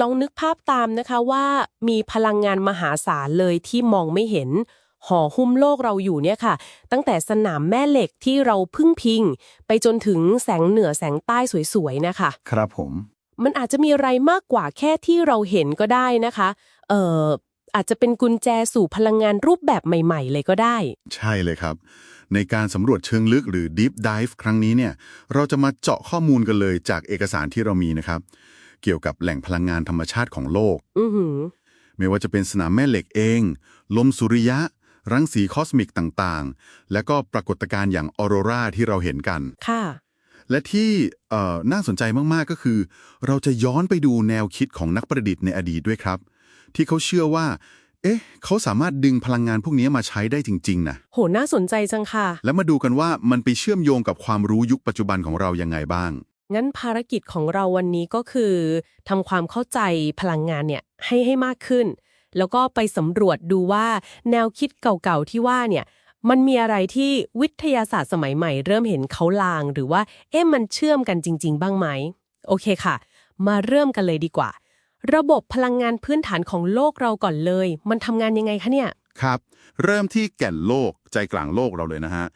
ลองนึกภาพตามนะคะว่ามีพลังงานมหาศาลเลยที่มองไม่เห็น ห่อหุ้มโลกเราอยู่เนี่ยค่ะ ตั้งแต่สนามแม่เหล็กที่เราพึ่งพิง ไปจนถึงแสงเหนือแสงใต้สวยๆนะคะ ครับผม มันอาจจะมีอะไรมากกว่าแค่ที่เราเห็นก็ได้นะคะ เอ่ออาจจะเป็นกุญแจสู่พลังงานรูปแบบใหม่ ๆ เลยก็ได้ ใช่เลยครับ ในการสำรวจเชิงลึกหรือ Deep Dive ครั้งนี้เนี่ย เราจะมาเจาะข้อมูลกันเลยจากเอกสารที่เรามีนะครับ เกี่ยวกับแหล่งพลังงานธรรมชาติของโลก อือหือ ไม่ว่าจะเป็นสนามแม่เหล็กเอง ลมสุริยะ รังสีคอสมิกต่างๆ และก็ปรากฏการณ์อย่างออโรราที่เราเห็นกัน ค่ะ และที่เอ่อน่าสนใจมากๆก็คือ เราจะย้อนไปดูแนวคิดของนักประดิษฐ์ในอดีตด้วยครับ ที่เขาเชื่อว่า เอ๊ะ เขาสามารถดึงพลังงานพวกนี้มาใช้ได้จริงๆนะ โห น่าสนใจจังค่ะ แล้วมาดูกันว่ามันไปเชื่อมโยงกับความรู้ยุคปัจจุบันของเรายังไงบ้าง งั้นภารกิจของเราวันนี้ก็คือทำความเข้าใจพลังงานเนี่ยให้ให้มากขึ้น แล้วก็ไปสำรวจดูว่าแนวคิดเก่าๆที่ว่าเนี่ยมันมีอะไรที่วิทยาศาสตร์สมัยใหม่เริ่มเห็นเขาลาง หรือว่าเอ๊ะมันเชื่อมกันจริง ๆ บ้างไหมโอเคค่ะ มาเริ่มกันเลยดีกว่า ระบบพลังงานพื้นฐานของโลกเราก่อนเลย มันทำงานยังไงคะเนี่ยครับ เริ่มที่แก่นโลกใจกลางโลกเราเลยนะฮะ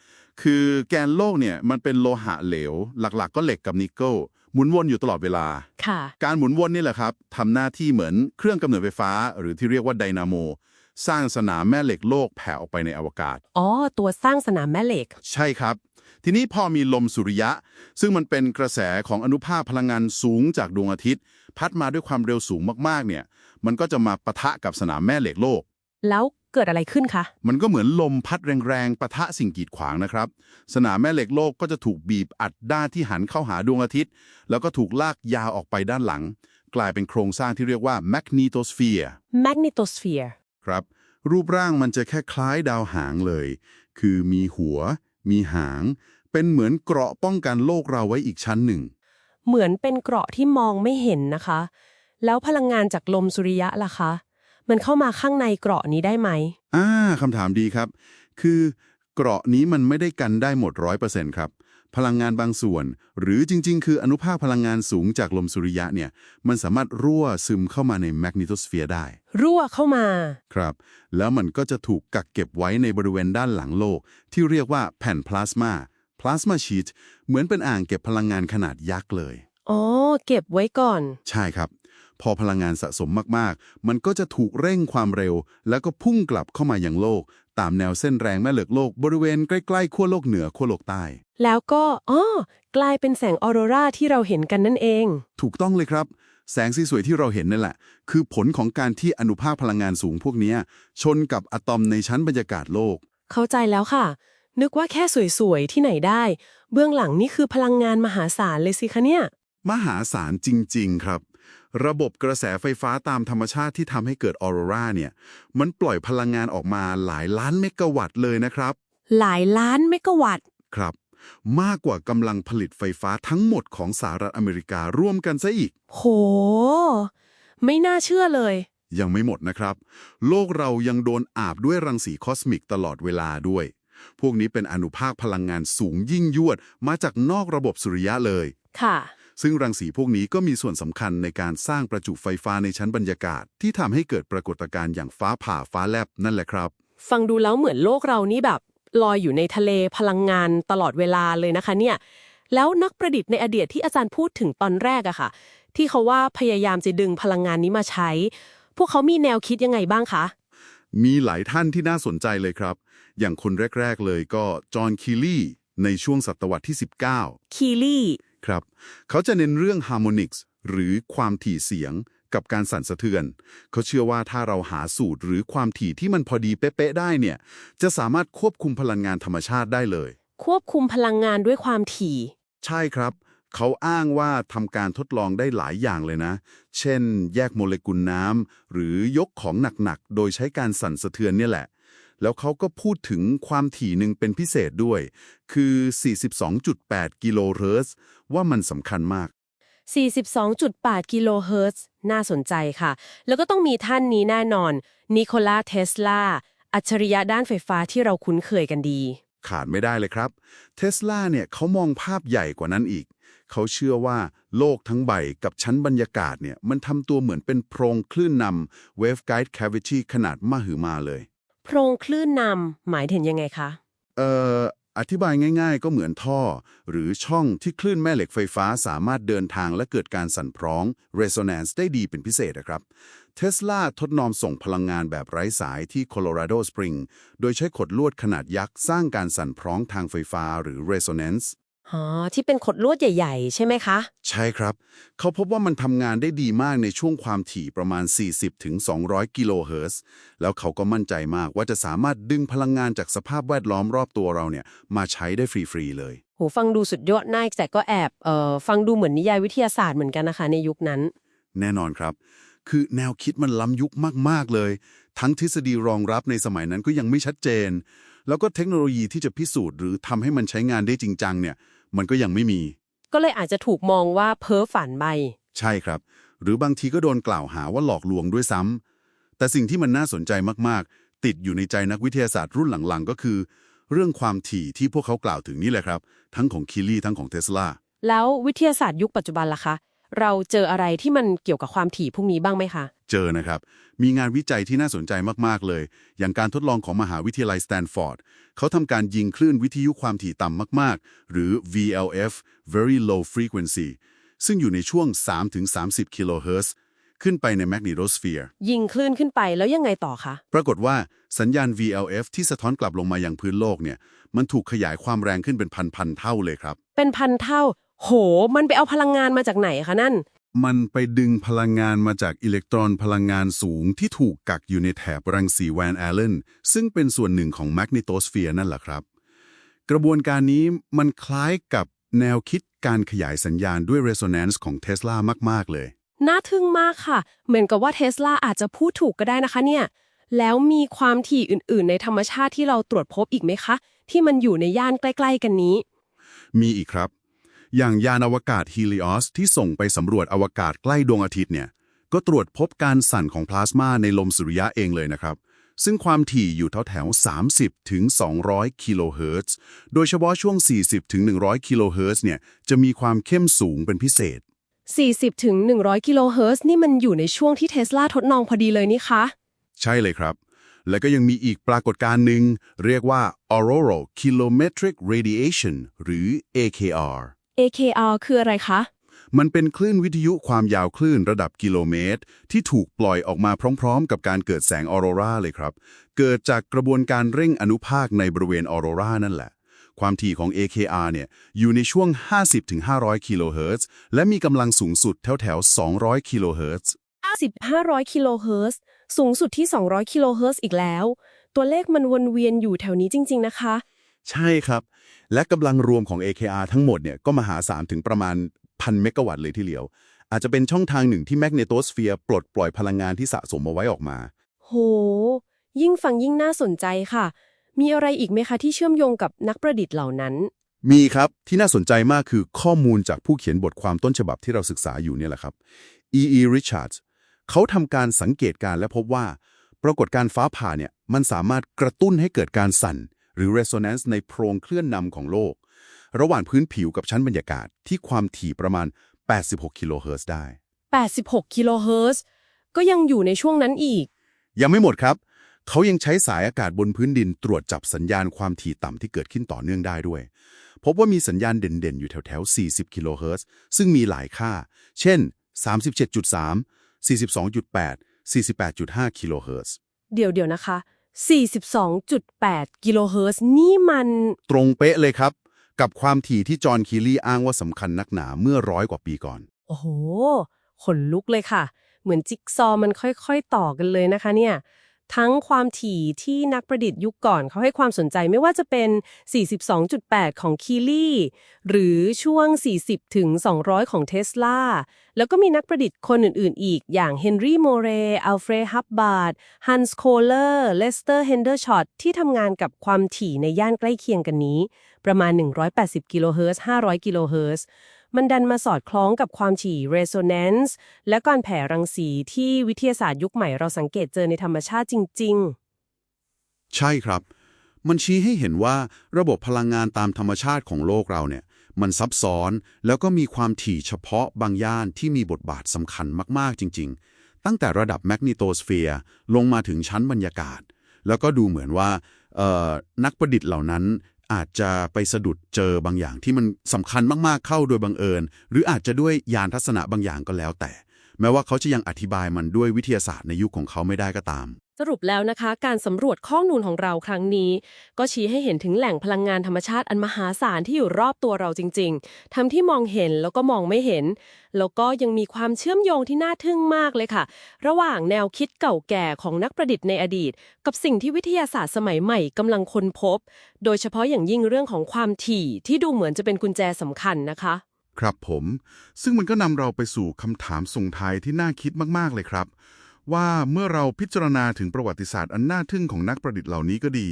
คือแกนโลกเนี่ยมันเป็นโลหะเหลว หลักๆ ก็เหล็กกับนิกเกิลหมุนวนอยู่ตลอดเวลาค่ะการหมุนวนนี่แหละครับทำหน้าที่เหมือนเครื่องกำเนิดไฟฟ้า หรือที่เรียกว่าไดนาโม สร้างสนามแม่เหล็กโลกแผ่ออกไปในอวกาศ อ๋อ ตัวสร้างสนามแม่เหล็ก ใช่ครับ ทีนี้พอมีลมสุริยะ ซึ่งมันเป็นกระแสของอนุภาคพลังงานสูงจากดวงอาทิตย์ พัดมาด้วยความเร็วสูงมากๆเนี่ย มันก็จะมาปะทะกับสนามแม่เหล็กโลก แล้ว เกิดอะไรขึ้นคะ มันก็เหมือนลมพัดแรงๆปะทะสิ่งกีดขวางนะครับ สนามแม่เหล็กโลกก็จะถูกบีบอัดด้านที่หันเข้าหาดวงอาทิตย์ แล้วก็ถูกลากยาวออกไปด้านหลัง กลายเป็นโครงสร้างที่เรียกว่า magnetosphere magnetosphere ครับ รูปร่างมันจะแค่คล้ายดาวหางเลย คือมีหัว มีหาง เป็นเหมือนเกราะป้องกันโลกเราไว้อีกชั้นหนึ่ง เหมือนเป็นเกราะที่มองไม่เห็นนะคะ แล้วพลังงานจากลมสุริยะล่ะคะ มันเข้ามาข้างในเกราะนี้ได้ไหม อ่าคำถามดีครับ คือเกราะนี้มันไม่ได้กันได้หมดร้อยเปอร์เซ็นต์ครับ พลังงานบางส่วน หรือจริง ๆ คืออนุภาคพลังงานสูงจากลมสุริยะเนี่ย มันสามารถรั่วซึมเข้ามาในแมกนิโตสเฟียร์ได้ รั่วเข้ามา ครับ แล้วมันก็จะถูกกักเก็บไว้ในบริเวณด้านหลังโลก ที่เรียกว่าแผ่นพลาสมาพลาสมาชีตเหมือนเป็นอ่างเก็บพลังงานขนาดยักษ์เลย อ๋อ เก็บไว้ก่อน ใช่ครับ พอพลังงานสะสมมากๆ มันก็จะถูกเร่งความเร็ว แล้วก็พุ่งกลับเข้ามาอย่างโลก ตามแนวเส้นแรงแม่เหล็กโลกบริเวณใกล้ๆขั้วโลกเหนือขั้วโลกใต้ แล้วก็อ๋อกลายเป็นแสงออโรราที่เราเห็นกันนั่นเอง ถูกต้องเลยครับ แสงสีสวยที่เราเห็นนั่นแหละ คือผลของการที่อนุภาคพลังงานสูงพวกเนี้ยชนกับอะตอมในชั้นบรรยากาศโลก เข้าใจแล้วค่ะ นึกว่าแค่สวยๆที่ไหนได้ เบื้องหลังนี่คือพลังงานมหาศาลเลยสิคะเนี่ย มหาศาลจริง ๆ ครับ ระบบกระแสไฟฟ้าตามธรรมชาติที่ทำให้เกิดออโรราเนี่ย มันปล่อยพลังงานออกมาหลายล้านเมกะวัตต์เลยนะครับ หลายล้านเมกะวัตต์ครับ มากกว่ากำลังผลิตไฟฟ้าทั้งหมดของสหรัฐอเมริการ่วมกันซะอีก โห ไม่น่าเชื่อเลย ยังไม่หมดนะครับ โลกเรายังโดนอาบด้วยรังสีคอสมิกตลอดเวลาด้วย พวกนี้เป็นอนุภาคพลังงานสูงยิ่งยวดมาจากนอกระบบสุริยะเลย ค่ะ ซึ่งรังสีพวกนี้ก็มีส่วนสำคัญในการสร้างประจุไฟฟ้าในชั้นบรรยากาศ ที่ทำให้เกิดปรากฏการณ์อย่างฟ้าผ่าฟ้าแลบนั่นแหละครับ ฟังดูแล้วเหมือนโลกเรานี่แบบลอยอยู่ในทะเลพลังงานตลอดเวลาเลยนะคะเนี่ย แล้วนักประดิษฐ์ในอดีตที่อาจารย์พูดถึงตอนแรกอะค่ะ ที่เขาว่าพยายามจะดึงพลังงานนี้มาใช้ พวกเขามีแนวคิดยังไงบ้างคะ มีหลายท่านที่น่าสนใจเลยครับ อย่างคนแรก ๆเลยก็จอห์นคีลีในช่วงศตวรรษที่ 19 คีลี่ ครับ เขาจะเน้นเรื่องฮาร์โมนิกส์หรือความถี่เสียงกับการสั่นสะเทือน เขาเชื่อว่าถ้าเราหาสูตรหรือความถี่ที่มันพอดีเป๊ะๆได้เนี่ย จะสามารถควบคุมพลังงานธรรมชาติได้เลย ควบคุมพลังงานด้วยความถี่ ใช่ครับ เขาอ้างว่าทำการทดลองได้หลายอย่างเลยนะ เช่น แยกโมเลกุลน้ำหรือยกของหนักๆ โดยใช้การสั่นสะเทือนเนี่ยแหละ แล้วเขาก็พูดถึงความถี่หนึ่งเป็นพิเศษด้วย คือ 42.8 กิโลเฮิรตซ์ว่ามันสำคัญมาก 42.8 กิโลเฮิรตซ์น่าสนใจค่ะ แล้วก็ต้องมีท่านนี้แน่นอน นิโคลาเทสลา อัจฉริยะด้านไฟฟ้าที่เราคุ้นเคยกันดี ขาดไม่ได้เลยครับเทสลาเนี่ยเขามองภาพใหญ่กว่านั้นอีก เขาเชื่อว่าโลกทั้งใบกับชั้นบรรยากาศเนี่ยมันทำตัวเหมือนเป็นโพรงคลื่นนำ waveguide cavity ขนาดมหึมาเลย โพรงคลื่นนำหมายถึงยังไงคะ เอ่อ อธิบายง่าย ๆ ก็เหมือนท่อ หรือช่องที่คลื่นแม่เหล็กไฟฟ้าสามารถเดินทางและเกิดการสั่นพร้อง resonance ได้ดีเป็นพิเศษนะครับเทสลาทดลองส่งพลังงานแบบไร้สายที่โคโลราโดสปริงโดยใช้ขดลวดขนาดยักษ์ สร้างการสั่นพร้องทางไฟฟ้าหรือ resonance อ๋อที่เป็นขดลวดใหญ่ ๆ ใช่ไหมคะ ใช่ครับ เขาพบว่ามันทำงานได้ดีมากในช่วงความถี่ประมาณ 40-200กิโลเฮิรตซ์แล้วเขาก็มั่นใจมากว่าจะสามารถดึงพลังงานจากสภาพแวดล้อมรอบตัวเราเนี่ยมาใช้ได้ฟรี ๆ เลย โหฟังดูสุดยอดน่าแต่ก็แอบเอ่อฟังดูเหมือนนิยายวิทยาศาสตร์เหมือนกันนะคะ ในยุคนั้น แน่นอนครับ คือแนวคิดมันล้ำยุคมาก ๆ เลย ทั้งทฤษฎีรองรับในสมัยนั้นก็ยังไม่ชัดเจน แล้วก็เทคโนโลยีที่จะพิสูจน์หรือทำให้มันใช้งานได้จริงจังเนี่ย มันก็ยังไม่มี ก็เลยอาจจะถูกมองว่าเพ้อฝันไป ใช่ครับ หรือบางทีก็โดนกล่าวหาว่าหลอกลวงด้วยซ้ำแต่สิ่งที่มันน่าสนใจมากๆ ติดอยู่ในใจนักวิทยาศาสตร์รุ่นหลังๆ ก็คือ เรื่องความถี่ที่พวกเขากล่าวถึงนี่แหละครับ ทั้งของคิลลี่ทั้งของเทสลาแล้ววิทยาศาสตร์ยุคปัจจุบันล่ะคะ เราเจออะไรที่มันเกี่ยวกับความถี่พวกนี้บ้างไหมคะ เจอนะครับ มีงานวิจัยที่น่าสนใจมาก ๆ เลย อย่างการทดลองของมหาวิทยาลัยสแตนฟอร์ดเขาทำการยิงคลื่นวิทยุความถี่ต่ำมาก ๆ หรือ VLF Very Low Frequency ซึ่งอยู่ในช่วง 3-30 กิโลเฮิรตซ์ขึ้นไปในแมกนีโ s สเฟียร์ยิงคลื่นขึ้นไปแล้วยังไงต่อคะ ปรากฏว่าสัญญาณ VLF ที่สะท้อนกลับลงมายังพื้นโลกเนี่ย มันถูกขยายความแรงขึ้นเป็นพันๆเท่าเลยครับ เป็นพันเท่า โห มันไปเอาพลังงานมาจากไหนคะนั่น มันไปดึงพลังงานมาจากอิเล็กตรอนพลังงานสูงที่ถูกกักอยู่ในแถบรังสีแวนแอลเลนซึ่งเป็นส่วนหนึ่งของแมกนิโตสเฟียร์นั่นแหละครับ กระบวนการนี้มันคล้ายกับแนวคิดการขยายสัญญาณด้วย resonance ของเทสลามาก ๆ เลย น่าทึ่งมากค่ะ เหมือนกับว่าเทสลาอาจจะพูดถูกก็ได้นะคะเนี่ย แล้วมีความถี่อื่นๆ ในธรรมชาติที่เราตรวจพบอีกไหมคะ ที่มันอยู่ในย่านใกล้ ๆ กันนี้ มีอีกครับ อย่างยานอวกาศ Helios ที่ส่งไปสำรวจอวกาศใกล้ดวงอาทิตย์เนี่ย ก็ตรวจพบการสั่นของพลาสมาในลมสุริยะเองเลยนะครับ ซึ่งความถี่อยู่แถวแถวๆ30 ถึง 200 กิโลเฮิรตซ์ โดยเฉพาะช่วง 40 ถึง 100 กิโลเฮิรตซ์เนี่ย จะมีความเข้มสูงเป็นพิเศษ 40 ถึง 100 กิโลเฮิรตซ์นี่มันอยู่ในช่วงที่เทสลาทดลองพอดีเลยนี่คะ ใช่เลยครับแล้วก็ยังมีอีกปรากฏการณ์หนึ่ง เรียกว่า auroral kilometric radiation หรือ AKR AKR คืออะไรคะ มันเป็นคลื่นวิทยุความยาวคลื่นระดับกิโลเมตร ที่ถูกปล่อยออกมาพร้อมๆ กับการเกิดแสงออโรราเลยครับ เกิดจากกระบวนการเร่งอนุภาคในบริเวณออโรรานั่นแหละ ความถี่ของ AKR เนี่ยอยู่ในช่วง 50-500 กิโลเฮิรตซ์และมีกำลังสูงสุดแถวๆ 200 กิโลเฮิรตซ์50-500กิโลเฮิรตซ์สูงสุดที่ 200 กิโลเฮิรตซ์อีกแล้ว ตัวเลขมันวนเวียนอยู่แถวนี้จริง ๆ นะคะ ใช่ครับ และกำลังรวมของ AKR ทั้งหมดเนี่ยก็มหาศาลถึงประมาณพันเมกะวัตต์เลยทีเดียว อาจจะเป็นช่องทางหนึ่งที่แมกเนโตสเฟียร์ปลดปล่อยพลังงานที่สะสมเอาไว้ออกมา โห ยิ่งฟังยิ่งน่าสนใจค่ะ มีอะไรอีกไหมคะที่เชื่อมโยงกับนักประดิษฐ์เหล่านั้น มีครับที่น่าสนใจมากคือข้อมูลจากผู้เขียนบทความต้นฉบับที่เราศึกษาอยู่เนี่ยแหละครับ E.E. Richards เขาทำการสังเกตการณ์และพบว่า ปรากฏการณ์ฟ้าผ่าเนี่ยมันสามารถกระตุ้นให้เกิดการสั่น หรือ resonance ในโพรงเคลื่อนนำของโลก ระหว่างพื้นผิวกับชั้นบรรยากาศที่ความถี่ประมาณ 86 กิโลเฮิรตซ์ได้ 86 กิโลเฮิรตซ์ก็ยังอยู่ในช่วงนั้นอีก ยังไม่หมดครับ เขายังใช้สายอากาศบนพื้นดินตรวจจับสัญญาณความถี่ต่ำที่เกิดขึ้นต่อเนื่องได้ด้วย พบว่ามีสัญญาณเด่นๆ อยู่แถวๆ 40 กิโลเฮิรตซ์ซึ่งมีหลายค่า เช่น 37.3 42.8 48.5 กิโลเฮิรตซ์เดี๋ยวเดี๋ยวนะคะ 42.8 กิโลเฮิรตซ์นี่มัน ตรงเป๊ะเลยครับ กับความถี่ที่จอห์นคีรีอ้างว่าสำคัญนักหนาเมื่อร้อยกว่าปีก่อน โอ้โห ขนลุกเลยค่ะ เหมือนจิ๊กซอว์มันค่อยๆ ต่อกันเลยนะคะเนี่ย ทั้งความถี่ที่นักประดิษฐ์ยุคก่อนเขาให้ความสนใจไม่ว่าจะเป็น 42.8 ของคีลี่หรือช่วง 40 ถึง 200 ของเทสลา แล้วก็มีนักประดิษฐ์คนอื่น ๆ อีก อย่างเฮนรี่โมเรอัลเฟรดฮับบาร์ดฮันส์โคเลอร์เลสเตอร์เฮนเดอร์ช็อตที่ทำงานกับความถี่ในย่านใกล้เคียงกันนี้ ประมาณ 180 กิโลเฮิรตซ์ 500 กิโลเฮิรตซ์ มันดันมาสอดคล้องกับความถี่ resonance และการแผ่รังสีที่วิทยาศาสตร์ยุคใหม่เราสังเกตเจอในธรรมชาติจริงใช่ครับ มันชี้ให้เห็นว่าระบบพลังงานตามธรรมชาติของโลกเราเนี่ย มันซับซ้อนแล้วก็มีความถี่เฉพาะบางย่านที่มีบทบาทสำคัญมากๆจริง ๆ ตั้งแต่ระดับแมกนิโตสเฟียร์ลงมาถึงชั้นบรรยากาศ แล้วก็ดูเหมือนว่าเอ่อนักประดิษฐ์เหล่านั้น อาจจะไปสะดุดเจอบางอย่างที่มันสำคัญมากๆเข้าโดยบังเอิญ หรืออาจจะด้วยยานทัศนะบางอย่างก็แล้วแต่ แม้ว่าเขาจะยังอธิบายมันด้วยวิทยาศาสตร์ในยุคของเขาไม่ได้ก็ตาม สรุปแล้วนะคะ การสำรวจข้อมูลของเราครั้งนี้ ก็ชี้ให้เห็นถึงแหล่งพลังงานธรรมชาติอันมหาศาลที่อยู่รอบตัวเราจริง ๆ ทั้งที่มองเห็นแล้วก็มองไม่เห็น แล้วก็ยังมีความเชื่อมโยงที่น่าทึ่งมากเลยค่ะ ระหว่างแนวคิดเก่าแก่ของนักประดิษฐ์ในอดีต กับสิ่งที่วิทยาศาสตร์สมัยใหม่กำลังค้นพบ โดยเฉพาะอย่างยิ่งเรื่องของความถี่ที่ดูเหมือนจะเป็นกุญแจสำคัญนะคะ ครับผม ซึ่งมันก็นำเราไปสู่คำถามส่งท้ายที่น่าคิดมากๆเลยครับ ว่าเมื่อเราพิจารณาถึงประวัติศาสตร์อันน่าทึ่งของนักประดิษฐ์เหล่านี้ก็ดี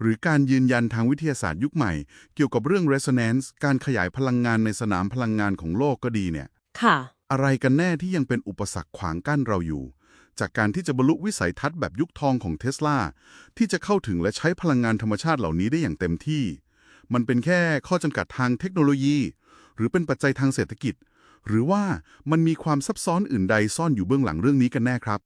หรือการยืนยันทางวิทยาศาสตร์ยุคใหม่ เกี่ยวกับเรื่อง resonance การขยายพลังงานในสนามพลังงานของโลกก็ดีเนี่ย ค่ะ อะไรกันแน่ที่ยังเป็นอุปสรรคขวางกั้นเราอยู่ จากการที่จะบรรลุวิสัยทัศน์แบบยุคทองของเทสลาที่จะเข้าถึงและใช้พลังงานธรรมชาติเหล่านี้ได้อย่างเต็มที่ มันเป็นแค่ข้อจำกัดทางเทคโนโลยี หรือเป็นปัจจัยทางเศรษฐกิจ หรือว่ามันมีความซับซ้อนอื่นใดซ่อนอยู่เบื้องหลังเรื่องนี้กันแน่ครับ